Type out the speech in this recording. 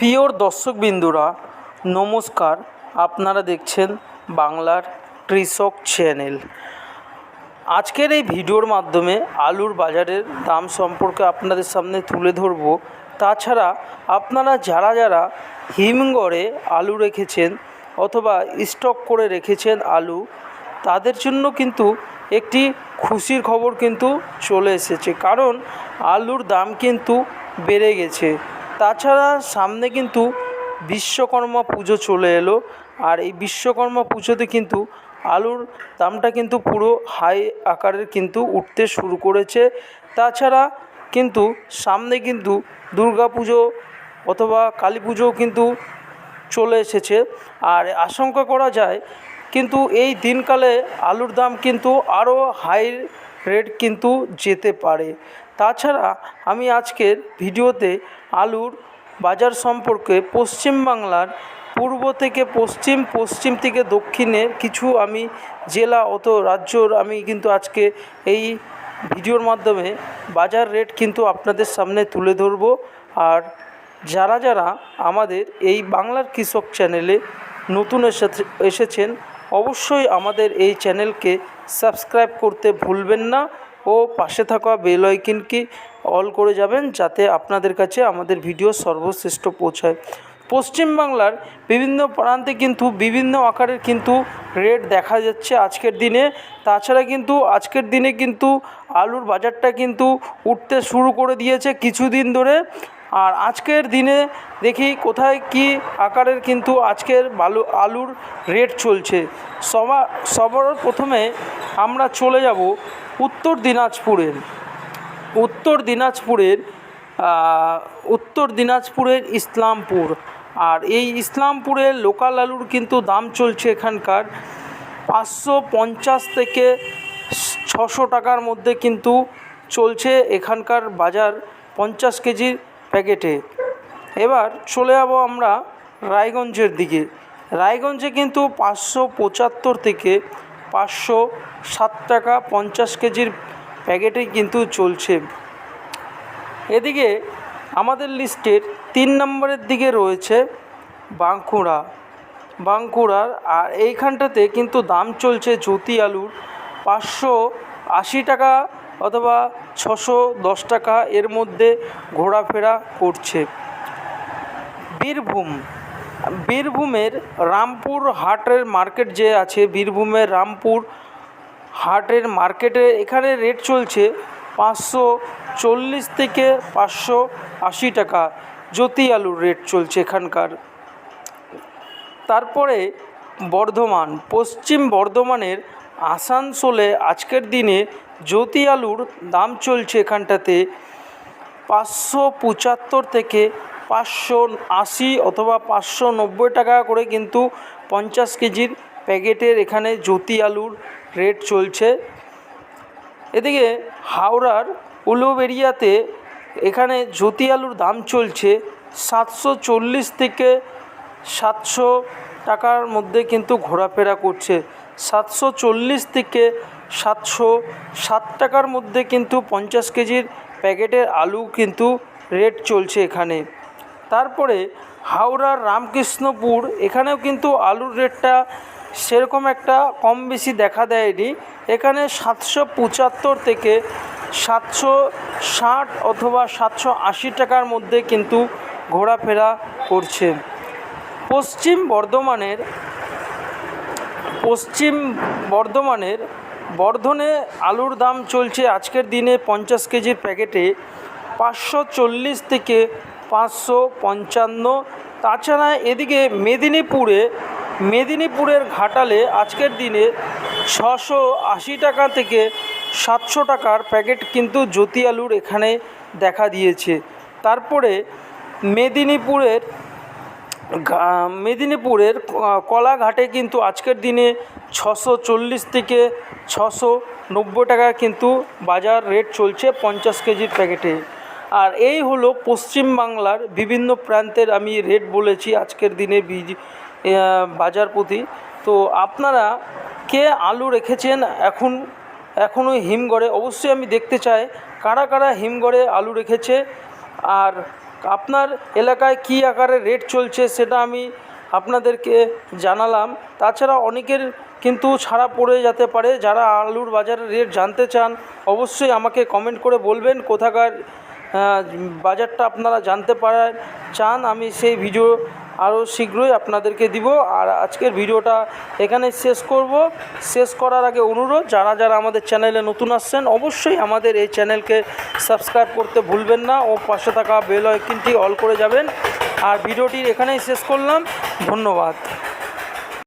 প্রিয় দর্শকবৃন্দরা, নমস্কার। আপনারা দেখছেন বাংলার কৃষক চ্যানেল। আজকের এই ভিডিওর মাধ্যমে আলুর বাজারের দাম সম্পর্কে আপনাদের সামনে তুলে ধরব। তাছাড়া আপনারা যারা যারা হিমঘরে আলু রেখেছেন অথবা স্টক করে রেখেছেন আলু, তাদের জন্য কিন্তু একটি খুশির খবর কিন্তু চলে এসেছে। কারণ আলুর দাম কিন্তু বেড়ে গেছে। তাছাড়া সামনে কিন্তু বিশ্বকর্মা পুজো চলে এলো। আর এই বিশ্বকর্মা পুজোতে কিন্তু আলুর দামটা কিন্তু পুরো হাই আকারের কিন্তু উঠতে শুরু করেছে। তাছাড়া কিন্তু সামনে কিন্তু দুর্গা পুজো অথবা কালী পুজোও কিন্তু চলে এসেছে। আর আশঙ্কা করা যায় কিন্তু এই দিনকালে আলুর দাম কিন্তু আরও হাই রেট কিন্তু যেতে পারে। তাছাড়া আমি আজকের ভিডিওতে আলুর বাজার সম্পর্কে পশ্চিমবাংলার পূর্ব থেকে পশ্চিম পশ্চিম থেকে দক্ষিণে কিছু আমি জেলা অত রাজ্যর আমি কিন্তু আজকে এই ভিডিওর মাধ্যমে বাজার রেট কিন্তু আপনাদের সামনে তুলে ধরব। আর যারা যারা আমাদের এই বাংলার কৃষক চ্যানেলে নতুন এসেছে, এসেছেন, অবশ্যই আমাদের এই চ্যানেলকে সাবস্ক্রাইব করতে ভুলবেন না। ও পাশে থাকা বেল আইকনকে অল করে যাবেন যাতে আপনাদের কাছে আমাদের ভিডিও সর্বশ্রেষ্ঠ পৌঁছায়। পশ্চিমবাংলার বিভিন্ন প্রান্তে কিন্তু, বিভিন্ন আকারের কিন্তু রেট দেখা যাচ্ছে আজকের দিনে। তাছাড়া কিন্তু আজকের দিনে কিন্তু আলুর বাজারটা কিন্তু উঠতে শুরু করে দিয়েছে। কিছুদিন ধরে আর আজকের দিনে দেখি কোথায় কি আকারের কিন্তু আজকের বালু, আলুর রেট চলছে। সবার সবার প্রথমে আমরা চলে যাব উত্তর দিনাজপুরের। উত্তর দিনাজপুরের উত্তর দিনাজপুরের ইসলামপুর। আর এই ইসলামপুরের লোকাল আলুর কিন্তু দাম চলছে এখানকার পাঁচশো পঞ্চাশ থেকে ছশো টাকার মধ্যে কিন্তু চলছে এখানকার বাজার। পঞ্চাশ কেজির প্যাকেটে। এবার চলে যাব আমরা রায়গঞ্জের দিকে। রায়গঞ্জে কিন্তু পাঁচশো পঁচাত্তর থেকে পাঁচশো সাত টাকা পঞ্চাশ কেজির প্যাকেটে কিন্তু চলছে। এদিকে আমাদের লিস্টের তিন নম্বরের দিকে রয়েছে বাঁকুড়া। বাঁকুড়ার আর এইখানটাতে কিন্তু দাম চলছে জ্যোতি আলুর পাঁচশো আশি টাকা অথবা ছশো দশ টাকা এর মধ্যে ঘোরাফেরা করছে। বীরভূম। বীরভূমের রামপুর হাটের মার্কেট যে আছে, বীরভূমের রামপুর হাটের মার্কেটে এখানে রেট চলছে পাঁচশো চল্লিশ থেকে পাঁচশো আশি টাকা। জ্যোতি আলুর রেট চলছে এখানকার। তারপরে বর্ধমান। পশ্চিম বর্ধমানের আসানসোলে আজকের দিনে জ্যোতি আলুর দাম চলছে এখানটাতে পাঁচশো পঁচাত্তর থেকে পাঁচশো আশি অথবা পাঁচশো নব্বই টাকা করে কিন্তু পঞ্চাশ কেজির প্যাকেটের এখানে জ্যোতি আলুর রেট চলছে। এদিকে হাওড়ার উলুবেরিয়াতে এখানে জ্যোতি আলুর দাম চলছে সাতশো চল্লিশ থেকে সাতশো টাকার মধ্যে কিন্তু ঘোরাফেরা করছে। সাতশো চল্লিশ থেকে সাতশো সাত টাকার মধ্যে কিন্তু পঞ্চাশ কেজির প্যাকেটের আলু কিন্তু রেট চলছে এখানে। তারপরে হাওড়ার রামকৃষ্ণপুর, এখানেও কিন্তু আলুর রেটটা সেরকম একটা কম বেশি দেখা দেয়নি। এখানে সাতশো পঁচাত্তর থেকে সাতশো ষাট অথবা সাতশো আশি টাকার মধ্যে কিন্তু ঘোরাফেরা করছে। পশ্চিম বর্ধমানের পশ্চিম বর্ধমানের বর্ধনে আলুর দাম চলছে আজকের দিনে পঞ্চাশ কেজির প্যাকেটে পাঁচশো চল্লিশ থেকে পাঁচশো পঞ্চান্ন। তাছাড়া এদিকে মেদিনীপুরে, মেদিনীপুরের ঘাটালে আজকের দিনে ছশো আশি টাকা থেকে সাতশো টাকার প্যাকেট কিন্তু জ্যোতি আলুর এখানে দেখা দিয়েছে। তারপরে মেদিনীপুরের মেদিনীপুরের কলাঘাটে কিন্তু আজকের দিনে ছশো চল্লিশ থেকে ছশো নব্বই টাকা কিন্তু বাজার রেট চলছে পঞ্চাশ কেজির প্যাকেটে। আর এই হলো পশ্চিমবাংলার বিভিন্ন প্রান্তের আমি রেট বলেছি আজকের দিনে বীজ বাজার প্রতি। তো আপনারা কে আলু রেখেছেন এখন, এখনও হিমঘরে? অবশ্যই আমি দেখতে চাই কারা কারা হিমঘরে আলু রেখেছে। আর আপনার এলাকায় কী আকারে রেট চলছে সেটা আমি আপনাদেরকে জানালাম। তাছাড়া অনেকের কিন্তু ছাড়া পড়ে যেতে পারে, যারা আলুর বাজারের রেট জানতে চান, অবশ্যই আমাকে কমেন্ট করে বলবেন কোথাকার বাজারটা আপনারা জানতে পারেন চান। আমি সেই ভিডিও আরও শীঘ্রই আপনাদেরকে দিব। আর আজকের ভিডিওটা এখানে শেষ করব। শেষ করার আগে অনুরোধ, যারা যারা আমাদের চ্যানেলে নতুন আসছেন, অবশ্যই আমাদের এই চ্যানেলকে সাবস্ক্রাইব করতে ভুলবেন না ও পাশে থাকা বেল আইকনটি অল করে যাবেন। আর ভিডিওটি এখানেই শেষ করলাম। ধন্যবাদ।